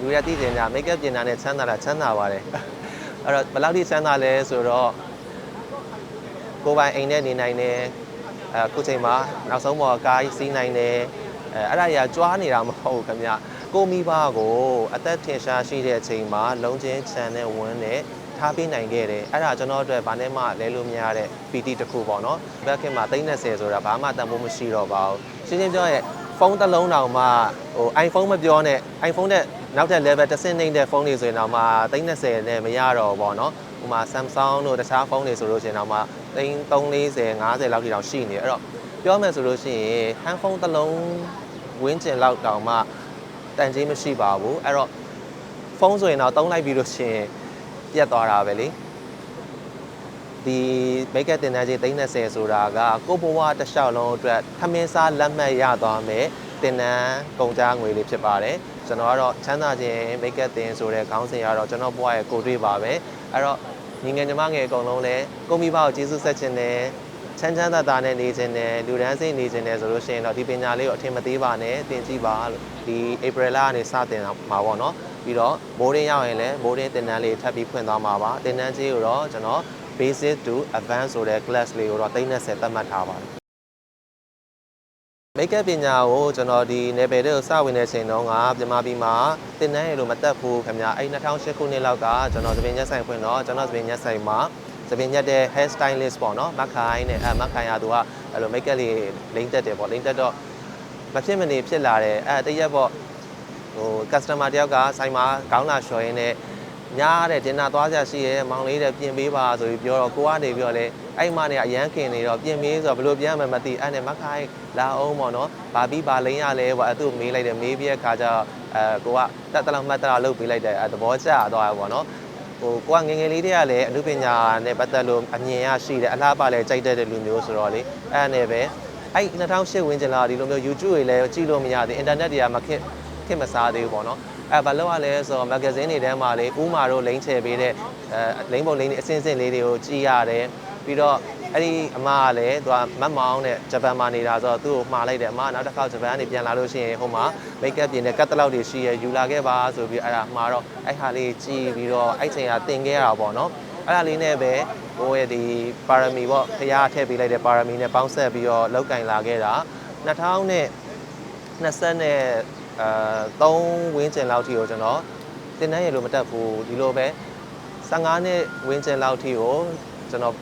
လူရသိတင်တာ make up ပြင်တာနဲ့ချမ်းသာတာချမ်းသာပါတယ်အဲ့တော့ဘယ်လောက်ထိချမ်းသာလဲဆိုတော့ကိုယ်ပိုင်အိမ်နဲ့နေနိုင်တယ်အခုချိန်မှာနောက်ဆုံးပေါ်ကားစီးနိုင်တယ်အဲအဲ့ဒါကြီးကကြွားနေတာမဟုတ်ဘူးခင်ဗျကိုမိဘကိုအသက်ထင်ရှားရှိတဲ့အချိန်မှာလုံးချင်းချမ်းတဲ့ဝန်းနဲ့ထားပေးနိုင်ခဲ့တယ်အဲ့ဒါကျွန်တော်အတွက်ဘာနဲ့မှလဲလို့မရတဲ့ PT တစ်ခုပေါ့နော်ဘက်ခင်မှာ30ဆိုတာဘာမှတန်ဖိုးမရှိတော့ပါဘူးရှင်းရှင်းပြောရင်ဖုန်းတစ်လုံးတောင်မှဟို iPhone မပြောနဲ့ iPhone နဲ့ နောက်ထပ် level တစ်ဆင့်နှိမ့်တဲ့ဖုန်းတွေဆိုရင်တော့မှ30နဲ့မရတော့ဘူးပေါ့နော်ဟိုမှာ Samsung တို့တခြားဖုန်းတွေဆိုလို့ရှိရင်တော့မှ340 50လောက်ထိတောင်ရှိနေတယ်အဲ့တော့ပြောမယ်ဆိုလို့ရှိရင် handphone တစ်လုံးဝင်းကျင်လောက်တောင်မှတန်ကြီးမရှိပါဘူးအဲ့တော့ဖုန်းဆိုရင်တော့တုံးလိုက်ပြီးလို့ရှိရင်ပြတ်သွားတာပဲလေဒီ make up တင်တန်းကြီး30ဆိုတာကကိုယ့်ဘဝတစ်လျှောက်လုံးအတွက်ထမင်းစားလက်မှတ်ရသွားမယ်တင်တန်းကုန်ကြငွေလေးဖြစ်ပါတယ် ကျွန်တော်ကတော့ချမ်းသာခြင်း make up တင်ဆိုတဲ့ခေါင်းစဉ်ကတော့ကျွန်တော်ဘဝရဲ့ကိုယ်တွေ့ပါပဲအဲ့တော့ညီငယ်ညီမငယ်အကုန်လုံးလည်းကိုမိဘကိုကျေးဇူးဆက်ခြင်းနဲ့ချမ်းချမ်းသာသာနဲ့နေခြင်းနဲ့လူဒန်းစိတ်နေခြင်းနဲ့ဆိုလို့ရှိရင်တော့ဒီပညာလေးကိုအထင်မသေးပါနဲ့သင်ကြည့်ပါလို့ဒီ April လကနေစတင်မှာပေါ့နော်ပြီးတော့မိုးရင်းရောက်ရင်လည်းမိုးရင်းတင်တန်းလေးထပ်ပြီးဖွင့်သွားမှာပါတင်တန်းကြီးကိုတော့ကျွန်တော် basic to advanced ဆိုတဲ့ class လေးကိုတော့30သတ်မှတ်ထားပါတယ် make up ပညာကိုကျွန်တော်ဒီ level တွေကိုစဝင်တဲ့ချိန်တုန်းကမြန်မာပြည်မှာတင်တန်းရလို့မတက်ဘူးခင်ဗျာအဲ့2008ခုနှစ်လောက်ကကျွန်တော်သပင်ညက်ဆိုင်ဖွင့်တော့ကျွန်တော်သပင်ညက်ဆိုင်မှာသပင်ညက်တဲ့ hair stylist ပေါ့နော်မခိုင်နဲ့အဲမခိုင်ရသူကအဲ့လို make up လေးလိမ့်တက်တယ်ပေါ့လိမ့်တက်တော့မဖြစ်မနေဖြစ်လာတယ်အဲတရက်ပေါ့ဟို customer တယောက်ကဆိုင်မှာခေါင်းလာလျှော်ရင်းနဲ့ ညားတဲ့ဒင်နာသွားကြရှိရဲမောင်လေးတဲ့ပြင်ပေးပါဆိုပြီးပြောတော့ကိုကနေပြီးတော့လေအဲ့မနဲ့အရန်ခင်နေတော့ပြင်ပေးဆိုတော့ဘယ်လိုပြန်မှမသိအဲ့နဲ့မခိုင်လာအောင်ပေါ့နော်ဘာပြီးဘာလိမ့်ရလဲပေါ့အဲ့သူ့မေးလိုက်တယ်မေးပြီးတဲ့ခါကျတော့အဲကိုကတက်တလောက်မှတ်တလောက်လုပ်ပေးလိုက်တယ်အဲသဘောကျသွားပေါ့နော်ဟိုကိုကငယ်ငယ်လေးတည်းကလည်းအမှုပညာနဲ့ပတ်သက်လို့အမြင်ရရှိတယ်အလားပါလည်းကြိုက်တတ်တဲ့လူမျိုးဆိုတော့လေအဲ့နဲ့ပဲအဲ့2008ဝင်းကျင်လာဒီလိုမျိုး YouTube တွေလည်းကြည့်လို့မရသေး internet တွေကမခက်ခက်မစားသေးဘူးပေါ့နော် အဲဘာလို့ ਆ လဲဆိုတော့မဂ္ဂဇင်းတွေထဲမှာလေဥမာတို့လိမ့်ချယ်ပေးတဲ့အဲလိမ့်ပုံလိမ့်အစင်းစင်းလေးတွေကိုကြည့်ရတယ်ပြီးတော့အဲ့ဒီအမကလည်းသူကမတ်မောင်းနဲ့ဂျပန်မှာနေတာဆိုတော့သူ့ကိုမှားလိုက်တယ်အမကနောက်တစ်ခါဂျပန်ကနေပြန်လာလို့ရှိရင်ဟိုမှာမိတ်ကပ်ပြင်နဲ့ကတ်တလောက်တွေရှိရယူလာခဲ့ပါဆိုပြီးအဲ့ဒါမှာတော့အဲ့ဟာလေးကြည့်ပြီးတော့အဲ့ချိန်ကတင်ခဲ့ရတာပေါ့နော်အဲ့ဒါလေးနဲ့ပဲဟိုရဲ့ဒီပါရမီပေါ့ဖရားထည့်ပေးလိုက်တဲ့ပါရမီနဲ့ပေါင်းဆက်ပြီးတော့လောက်ကင်လာခဲ့တာ2000နဲ့20နဲ့ အဲ3ဝင်းကျင်လောက်ထိကိုကျွန်တော်တင်တန်းရလို့မတက်ဘူးဒီလိုပဲ15နှစ်ဝင်းကျင်လောက်ထိကိုကျွန်တော်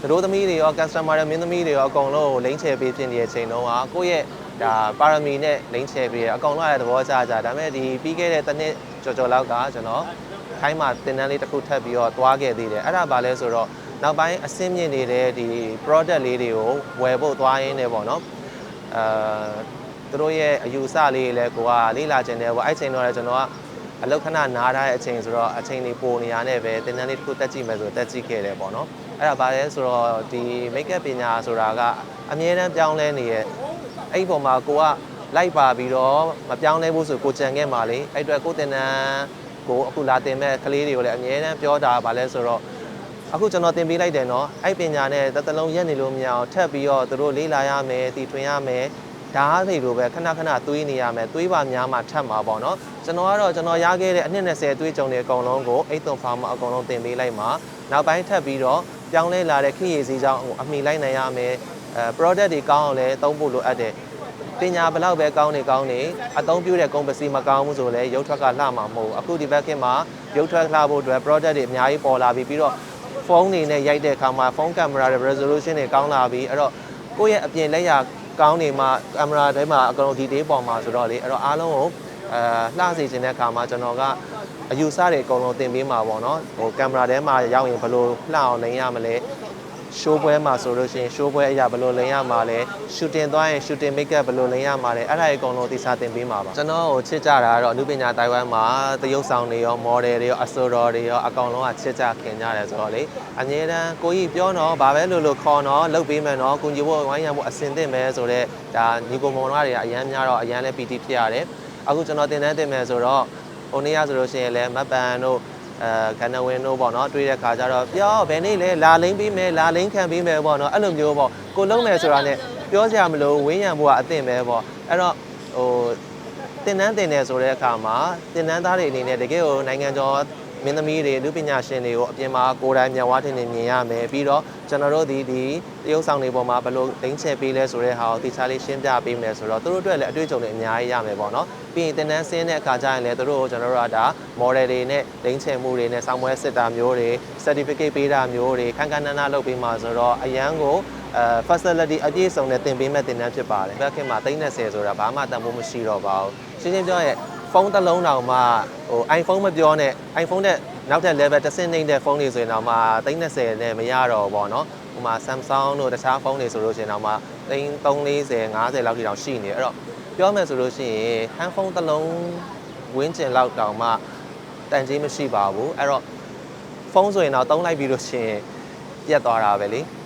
သူတို့သမီးတွေရော customer တွေမင်းသမီးတွေရောအကုန်လုံးကိုလိမ့်ချယ်ပေးဖြစ်နေတဲ့အချိန်တုန်းကကိုယ့်ရဲ့ဒါပါရမီနဲ့လိမ့်ချယ်ပေးရအကောင်လုံးရတဲ့သဘောကျကြဒါပေမဲ့ဒီပြီးခဲ့တဲ့တစ်နှစ်ကျော်ကျော်လောက်ကကျွန်တော်ခိုင်းမှာတင်တန်းလေးတစ်ခုထပ်ပြီးတော့သွားခဲ့သေးတယ်အဲ့ဒါဘာလဲဆိုတော့နောက်ပိုင်းအဆင့်မြင့်နေတဲ့ဒီ product လေးတွေကိုဝယ်ဖို့သွားရင်းနေပေါ့နော်အာ သူတို့ရဲ့အယူအဆလေးတွေလည်းကိုကလေးလာခြင်းတယ်ပေါ့အဲ့ချိန်တော့လည်းကျွန်တော်ကအလုတ်ခဏနားထားတဲ့အချိန်ဆိုတော့အချိန်လေးပိုနေရတဲ့ပဲတင်တန်းလေးတစ်ခုတက်ကြည့်မယ်ဆိုတက်ကြည့်ခဲ့တယ်ပေါ့နော်အဲ့ဒါဘာလဲဆိုတော့ဒီ make up ပညာဆိုတာကအမြဲတမ်းပြောင်းလဲနေရဲ့အဲ့ဒီပုံမှာကိုကလိုက်ပါပြီးတော့မပြောင်းလဲဘူးဆိုကိုကြံခဲ့မှာလေအဲ့အတွက်ကိုတင်တန်းကိုအခုလာတင်မဲ့ကလေးတွေကိုလည်းအမြဲတမ်းပြောတာဘာလဲဆိုတော့အခုကျွန်တော်တင်ပေးလိုက်တယ်နော်အဲ့ပညာနဲ့တစ်သလုံးရက်နေလို့မရအောင်ထပ်ပြီးတော့သူတို့လေးလာရမယ်တည်ထွင်ရမယ် ဓာတ်တွေလိုပဲခဏခဏသွေးနေရမယ်သွေးပါများမှထပ်မှာပေါ့နော်ကျွန်တော်ကတော့ကျွန်တော်ရခဲ့တဲ့အနှစ်20သွေးကြုံတွေအကုန်လုံးကိုအိတ်သွန်ဖာမအကုန်လုံးတင်ပေးလိုက်မှာနောက်ပိုင်းထပ်ပြီးတော့ပြောင်းလဲလာတဲ့ခေတ်ရည်စည်းကြောင်းအမိလိုက်နိုင်ရမယ်အဲ product တွေကောင်းအောင်လည်းသုံးဖို့လိုအပ်တယ်ပညာဘလောက်ပဲကောင်းနေကောင်းနေအသုံးပြုတဲ့ကုန်ပစ္စည်းမကောင်းဘူးဆိုလည်းရုပ်ထွက်ကလှမှာမဟုတ်အခုဒီဘက်ခင်မှာရုပ်ထွက်လှဖို့အတွက် product တွေအများကြီးပေါ်လာပြီးပြီးတော့ဖုန်းတွေနဲ့ရိုက်တဲ့အခါမှာဖုန်းကင်မရာတွေ resolution တွေကောင်းလာပြီးအဲ့တော့ကိုယ့်ရဲ့အပြင်လက်ရ ကောင်းနေမှာကင်မရာထဲမှာအကုန်လုံး detail ပေါ်မှာဆိုတော့လေအဲ့တော့အားလုံးကိုအဲလှစေခြင်းတဲ့အခါမှာကျွန်တော်ကအယူဆတွေအကုန်လုံးသင်ပေးမှာပေါ့နော်ဟိုကင်မရာထဲမှာရောက်ရင်ဘယ်လိုလှအောင်လိမ်ရမလဲ ရှိုးပွဲမှာဆိုလို့ရှိရင်ရှိုးပွဲအရာဘယ်လိုလိမ်ရမှာလဲရှူတင်သွားရင် shooting makeup ဘယ်လိုလိမ်ရမှာလဲအဲ့ဒါအကုန်လုံးသိစာတင်ပေးမှာပါကျွန်တော်ကိုချစ်ကြတာကတော့အနုပညာတိုင်ဝမ်မှာသရုပ်ဆောင်တွေရော model တွေရောအဆိုတော်တွေရောအကောင်လုံးကချစ်ကြခင်ကြတယ်ဆိုတော့လေအငြင်းတန်းကိုကြီးပြောတော့ဘာပဲလို့လို့ခေါ်တော့လုပ်ပေးမယ်နော်ကုညီဖို့ဝိုင်းရဖို့အစင်သင့်မယ်ဆိုတော့ဒါညီကိုမောင်တို့တွေကအရန်များတော့အရန်လည်း PT ဖြစ်ရတယ်အခုကျွန်တော်တင်တန်းတင်မယ်ဆိုတော့ဟိုနေ့ရဆိုလို့ရှိရင်လည်းမပန်တို့ အဲကနဝင်းတို့ပေါ့နော်တွေ့တဲ့ခါကျတော့ပြောဘယ်နေ့လဲလာလိမ့်ပေးမယ်လာလိမ့်ခံပေးမယ်ပေါ့နော်အဲ့လိုမျိုးပေါ့ကိုလုံးမယ်ဆိုတာနဲ့ပြောစရာမလိုဝင်းရံဖို့ကအသင့်ပဲပေါ့အဲ့တော့ဟိုတတင်နန်းတင်တယ်ဆိုတဲ့အခါမှာတင်နန်းသားတွေအနေနဲ့တကယ်ကိုနိုင်ငံကျော် မင်းသမီးတွေလူပညာရှင်တွေကိုအပြင်မှာကိုယ်တိုင်မြန်ဝါးထင်နေမြင်ရမယ်ပြီးတော့ကျွန်တော်တို့ဒီဒီတရုပ်ဆောင်တွေပေါ်မှာဘယ်လိုတင်းချဲပေးလဲဆိုတဲ့ဟာကိုတိကျလေးရှင်းပြပေးမယ်ဆိုတော့သူတို့အတွက်လည်းအတွေ့အကြုံတွေအများကြီးရမယ်ပေါ့နော်ပြီးရင်တင်နန်းဆင်းတဲ့အခါကျရင်လည်းသူတို့ကိုကျွန်တော်တို့ကဒါ model တွေနဲ့တင်းချဲမှုတွေနဲ့စောင်းပွဲစစ်တာမျိုးတွေ certificate ပေးတာမျိုးတွေခန်းခန်းနားနားလုပ်ပေးမှာဆိုတော့အရန်ကိုအဲ facility အပြည့်စုံနဲ့တင်ပေးမဲ့တင်နန်းဖြစ်ပါတယ်။ဘက်ခင်မှာ30ဆိုတာဘာမှတန်ဖိုးမရှိတော့ပါဘူး။ရှင်းရှင်းပြောရင် ဖုန်းတစ်လုံးတောင်မှဟို iPhone မပြောနဲ့ iPhone တဲ့နောက်ထပ် level တစ်ဆင့်နှိမ့်တဲ့ဖုန်းတွေဆိုရင်တော့မှ30နဲ့မရတော့ဘူးပေါ့နော်။ဟိုမှာ Samsung တို့တခြားဖုန်းတွေဆိုလို့ရှိရင်တော့မှ340 50လောက်ထိတောင်ရှိနေတယ်။အဲ့တော့ပြောမယ်ဆိုလို့ရှိရင် handphone တစ်လုံးဝင်းကျင်လောက်တောင်မှတန်ကြီးမရှိပါဘူး။အဲ့တော့ဖုန်းဆိုရင်တော့တုံးလိုက်ပြီးလို့ရှိရင်ပြတ်သွားတာပဲလေ။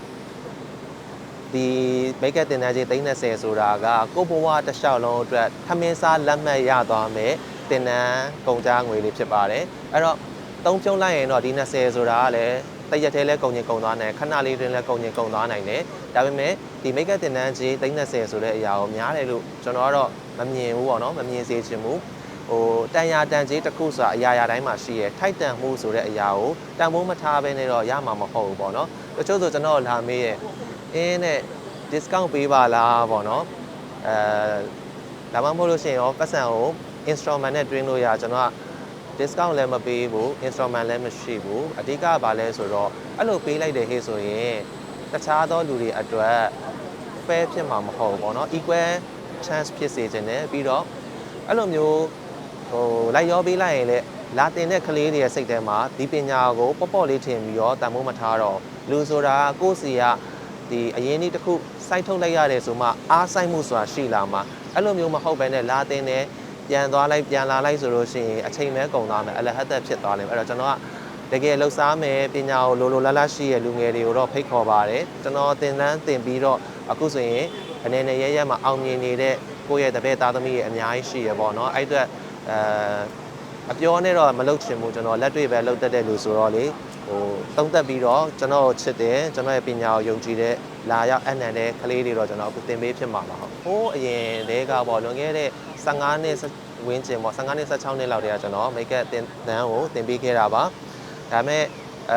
ဒီမိတ်ကပ်တင်တန်းကြီး30ဆိုတာကကိုဘဝတစ်လျှောက်လုံးအတွက်ထမင်းစားလက်မှတ်ရသွားမယ်တင်တန်းကုန်ကြငွေလေးဖြစ်ပါတယ်အဲ့တော့သုံးဖြုံးလိုက်ရင်တော့ဒီ20ဆိုတာကလည်းတရက်သေးလဲကုန်ရင်ကုန်သွားနိုင်ခဏလေးတွင်လဲကုန်ရင်ကုန်သွားနိုင်တယ်ဒါပေမဲ့ဒီမိတ်ကပ်တင်တန်းကြီး30ဆိုတဲ့အရာကိုများတယ်လို့ကျွန်တော်ကတော့မမြင်ဘူးပေါ့နော်မမြင်စေချင်ဘူးဟိုတန်ရာတန်ကြီးတစ်ခုဆိုတာအရာရာတိုင်းမှာရှိရထိုက်တန်မှုဆိုတဲ့အရာကိုတန်ဖိုးမထားဘဲနဲ့တော့ရမှာမဟုတ်ဘူးပေါ့နော်တချို့ဆိုကျွန်တော်လာမေးရဲ့ အင်းနဲ့ discount ပေးပါလားပေါ့နော်အဲဒါမှမဟုတ်လို့ရှိရင်ရောပတ်စံကို instrument နဲ့တွင်းလို့ရကျွန်တော်က discount လည်းမပေးဘူး instrument လည်းမရှိဘူးအဓိကကဘာလဲဆိုတော့အဲ့လိုပေးလိုက်တယ်ဟေ့ဆိုရင်တခြားသောလူတွေအတွက် fair ဖြစ်မှာမဟုတ်ဘူးပေါ့နော် equal chance ဖြစ်စေခြင်းနဲ့ပြီးတော့အဲ့လိုမျိုးဟိုလိုက်ရောပေးလိုက်ရင်လည်းလာတင်တဲ့ကလေးတွေရဲ့စိတ်ထဲမှာဒီပညာကိုပေါ့ပေါ့လေးထင်ပြီးတော့တန်ဖိုးမထားတော့လူဆိုတာကကိုယ့်စီက ဒီအရင်နေ့တစ်ခုစိုက်ထုတ်လိုက်ရတယ်ဆိုမှအားဆိုင်မှုဆိုတာရှိလာမှာအဲ့လိုမျိုးမဟုတ်ဘဲနဲ့လာတင်တဲ့ပြန်သွားလိုက်ပြန်လာလိုက်ဆိုလို့ရှိရင်အချိန်မဲကုန်သွားမယ်အလဟတ်သက်ဖြစ်သွားလိမ့်မယ်အဲ့တော့ကျွန်တော်ကတကယ်လှူစားမယ်ပညာကိုလိုလိုလားလားရှိရလူငယ်တွေကိုတော့ဖိတ်ခေါ်ပါတယ်ကျွန်တော်သင်တန်းသင်ပြီးတော့အခုဆိုရင်အနေနဲ့ရရမှာအောင်မြင်နေတဲ့ကိုယ့်ရဲ့တပည့်သားသမီးတွေအများကြီးရှိရပေါ့နော်အဲ့အတွက်အဲ အပြောနဲ့တော့မလုပ်ချင်ဘူးကျွန်တော်လက်တွေ့ပဲလုပ်တတ်တဲ့လူဆိုတော့လေဟိုတုံးသက်ပြီးတော့ကျွန်တော်ချစ်တယ်ကျွန်တော်ရဲ့ပညာကိုယုံကြည်တဲ့လာရောက်အနံတဲ့ကလေးတွေတော့ကျွန်တော်အခုသင်ပေးဖြစ်မှာပါဟုတ်ဟိုးအရင်တည်းကပေါ့လွန်ခဲ့တဲ့15နှစ်ဝင်းကျင်ပေါ့15နှစ်16နှစ်လောက်တည်းကကျွန်တော်မိတ်ကပ်တင်တန်းကိုသင်ပေးခဲ့တာပါဒါပေမဲ့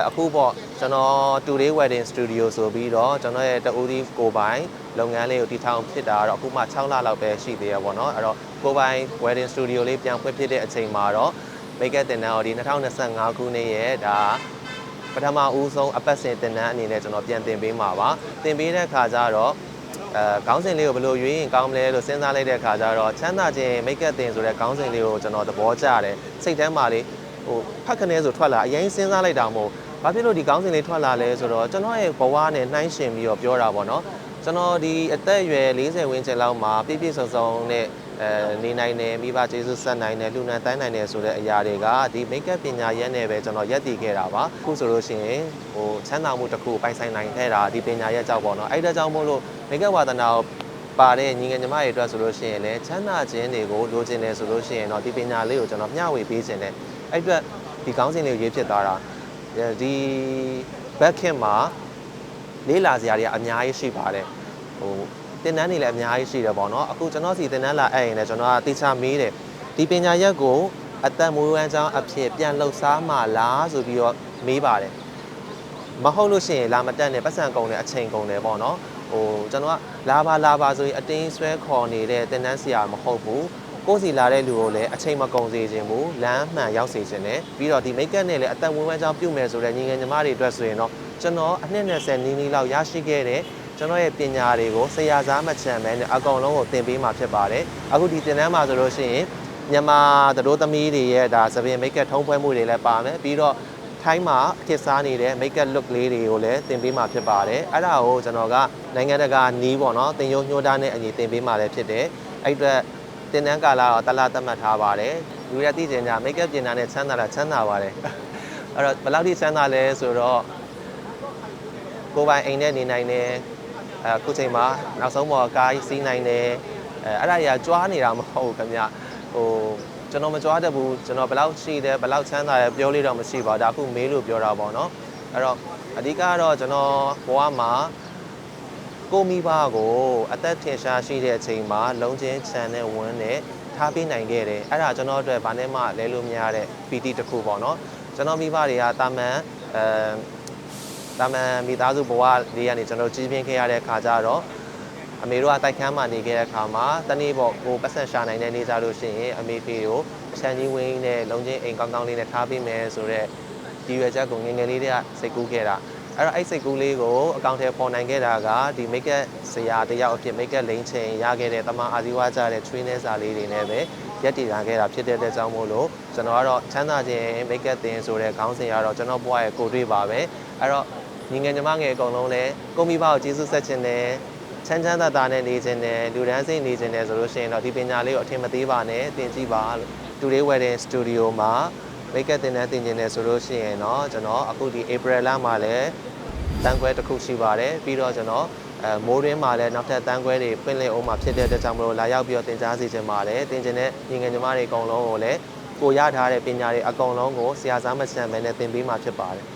အခုပေါ့ ကျွန်တော် Today Wedding Studio ဆိုပြီးတော့ကျွန်တော်ရဲ့တူဒီကိုပိုင်လုပ်ငန်းလေးကိုတည်ထောင်ဖြစ်တာတော့အခုမှ6လလောက်ပဲရှိသေးရပေါ့နော်အဲ့တော့ကိုပိုင် Wedding Studio လေးပြန်ဖွင့်ဖြစ်တဲ့အချိန်မှာတော့မိတ်ကပ်တင်တန်းကိုဒီ2025ခုနှစ်ရဲ့ဒါပထမဦးဆုံးအပတ်စဉ်တင်တန်းအနေနဲ့ကျွန်တော်ပြန်တင်ပေးမှာပါတင်ပေးတဲ့အခါကျတော့အဲခေါင်းစဉ်လေးကိုဘယ်လိုရွေးရင်ကောင်းမလဲလို့စဉ်းစားလိုက်တဲ့အခါကျတော့ချမ်းသာခြင်းမိတ်ကပ်တင်ဆိုတဲ့ခေါင်းစဉ်လေးကိုကျွန်တော်သဘောကျတယ်စိတ်ထဲမှာလေးဟိုဖတ်ခနဲဆိုထွက်လာအရင်စဉ်းစားလိုက်တာမို့ ဘာဖြစ်လို့ဒီခေါင်းစဉ်လေးထွက်လာလဲဆိုတော့ကျွန်တော်ရဲ့ဘဝနဲ့နှိုင်းယှဉ်ပြီးတော့ပြောတာပေါ့နော်ကျွန်တော်ဒီအသက်အရွယ်40ဝန်းကျင်လောက်မှာပြည့်ပြည့်စုံစုံနဲ့အဲနေနိုင်တယ်မိဘကျေးဇူးဆက်နိုင်တယ်လူနံတန်းနိုင်တယ်ဆိုတဲ့အရာတွေကဒီ make up ပညာရက်နဲ့ပဲကျွန်တော်ရက်တည်ခဲ့တာပါအခုဆိုလို့ရှိရင်ဟိုချမ်းသာမှုတစ်ခုပိုင်ဆိုင်နိုင်ခဲ့တာဒီပညာရက်ကြောင့်ပေါ့နော်အဲ့ဒါကြောင့်မို့လို့ make up ဝါသနာကိုပါတဲ့ညီငယ်ညီမတွေအတွက်ဆိုလို့ရှိရင်လည်းချမ်းသာခြင်းတွေကိုလိုချင်တယ်ဆိုလို့ရှိရင်တော့ဒီပညာလေးကိုကျွန်တော်မျှဝေပေးခြင်းတယ်အဲ့အတွက်ဒီကောင်းစဉ်လေးကိုရေးဖြစ်သွားတာ ဒီ back end မှာလေးလာစရာတွေကအများကြီးရှိပါတယ်ဟိုတင်တန်းတွေလည်းအများကြီးရှိတယ်ပေါ့နော်အခုကျွန်တော်စီတင်တန်းလာအဲ့ရင်လည်းကျွန်တော်ကတေချာမေးတယ်ဒီပညာရက်ကိုအသက်မွေးဝမ်းကြောင်းအဖြစ်ပြန်လှုပ်ရှားမှလားဆိုပြီးတော့မေးပါတယ်မဟုတ်လို့ရှိရင်လာမတက်နဲ့ပတ်စံကုန်တယ်အချိန်ကုန်တယ်ပေါ့နော်ဟိုကျွန်တော်ကလာပါလာပါဆိုရင်အတင်းဆွဲခေါ်နေတဲ့တင်တန်းစီယာမဟုတ်ဘူး ကိုယ်စီလာတဲ့လူကိုလည်းအချိန်မကုန်စေခြင်းဘူးလမ်းမှန်ရောက်စေခြင်းနဲ့ပြီးတော့ဒီမိတ်ကပ်နဲ့လည်းအသက်မွေးဝမ်းကြောင်းပြုမယ်ဆိုတဲ့ညီငယ်ညီမတွေအတွက်ဆိုရင်တော့ကျွန်တော်အနှစ်20နီးနီးလောက်ရရှိခဲ့တဲ့ကျွန်တော်ရဲ့ပညာတွေကိုဆရာစားမချန်မဲနဲ့အကောင်လုံးကိုသင်ပေးมาဖြစ်ပါတယ်အခုဒီသင်တန်းမှာဆိုလို့ရှိရင်မြန်မာသတို့သမီးတွေရဲ့ဒါသပင်မိတ်ကပ်ထုံးဖွဲမှုတွေလည်းပါမယ်ပြီးတော့ထိုင်းမှာခစ်စားနေတဲ့ make up look လေးတွေကိုလည်းသင်ပေးมาဖြစ်ပါတယ်အဲ့ဒါကိုကျွန်တော်ကနိုင်ငံတကာနီးပေါ့နော်သင်ရုံညှိုးတားနဲ့အညီသင်ပေးมาလည်းဖြစ်တယ်အဲ့အတွက် တင်တန်းကာလတော့တလားသတ်မှတ်ထားပါတယ်လူရသိကျင်ကြ make up ပြင်တာနဲ့ချမ်းသာတာချမ်းသာပါတယ်အဲ့တော့ဘယ်လောက်ထိချမ်းသာလဲဆိုတော့ကိုယ်ပိုင်အိမ်နဲ့နေနိုင်တယ်အခုချိန်မှာနောက်ဆုံးပေါ်ကားစီးနိုင်တယ်အဲအဲ့ဒါကြီးကကြွားနေတာမဟုတ်ဘူးခင်ဗျဟိုကျွန်တော်မကြွားတတ်ဘူးကျွန်တော်ဘယ်လောက်ရှိတယ်ဘယ်လောက်ချမ်းသာတယ်ပြောလို့တော့မရှိပါဘူးဒါအခုမေးလို့ပြောတာပေါ့နော်အဲ့တော့အဓိကတော့ကျွန်တော်ဘဝမှာ ကိုမိဘကိုအသက်ထင်ရှားရှိတဲ့အချိန်မှာလုံချင်းချန်နဲ့ဝန်းနဲ့ထားပေးနိုင်ခဲ့တယ်အဲ့ဒါကျွန်တော်အတွက်ဘာနဲ့မှလဲလို့မရတဲ့ PT တစ်ခုပေါ့နော်ကျွန်တော်မိဘတွေကတာမန်အဲတာမန်မိသားစုဘဝလေးကနေကျွန်တော်ကြီးပြင်းခဲ့ရတဲ့ခါကျတော့အမေတို့ကတိုက်ခန်းမှာနေခဲ့တဲ့အခါမှာတနေ့ပေါ့ကိုပတ်ဆက်ရှာနိုင်တဲ့နေကြလို့ရှိရင်အမေဖေကိုအချမ်းကြီးဝင်းနဲ့လုံချင်းအိမ်ကောင်းကောင်းလေးနဲ့ထားပေးမယ်ဆိုတော့ဒီရွယ်ချက်ကိုငယ်ငယ်လေးတည်းကစိတ်ကူးခဲ့တာ အဲ့တော့အဲ့စိတ်ကူးလေးကိုအကောင့်ထဲပေါ်နိုင်ခဲ့တာကဒီ make up ဆရာတယောက်အဖြစ် make up လိမ့်ချိန်ရခဲ့တဲ့တမန်အာဇီဝကြတဲ့ trainer စာလေးတွေနဲ့ပဲရက်တည်လာခဲ့တာဖြစ်တဲ့အတွက်ကြောင့်မို့လို့ကျွန်တော်ကတော့ချမ်းသာခြင်း make up တင်ဆိုတဲ့ခေါင်းစဉ်ကတော့ကျွန်တော်ဘဝရဲ့ကိုယ်တွေ့ပါပဲအဲ့တော့ညီငယ်ညီမငယ်အကုန်လုံးလည်းကိုမိဘကိုကျေးဇူးဆက်ခြင်းနဲ့ချမ်းချမ်းသာသာနဲ့နေခြင်းနဲ့လူဒန်းစိတ်နေခြင်းနဲ့ဆိုလို့ရှိရင်တော့ဒီပညာလေးကိုအထင်မသေးပါနဲ့သင်ကြည့်ပါလို့ Today Wedding Studio မှာ make up တင်တဲ့သင်ခြင်းနဲ့ဆိုလို့ရှိရင်တော့ကျွန်တော်အခုဒီ April လမှာလည်းတန်းခွဲတစ်ခုရှိပါတယ်ပြီးတော့ကျွန်တော်အဲမိုးရင်းမှာလည်းနောက်ထပ်တန်းခွဲတွေဖွင့်လှစ်အောင်မှာဖြစ်တဲ့အတွက်ကြောင့်မလို့လာရောက်ပြီးတော့သင်ကြားစီခြင်းပါတယ်သင်ခြင်းနဲ့ညီငယ်ညီမတွေအကုန်လုံးကိုလည်းကိုရထားတဲ့ပညာတွေအကုန်လုံးကိုဆရာစားမချမ်းပဲနဲ့သင်ပေးမှာဖြစ်ပါတယ်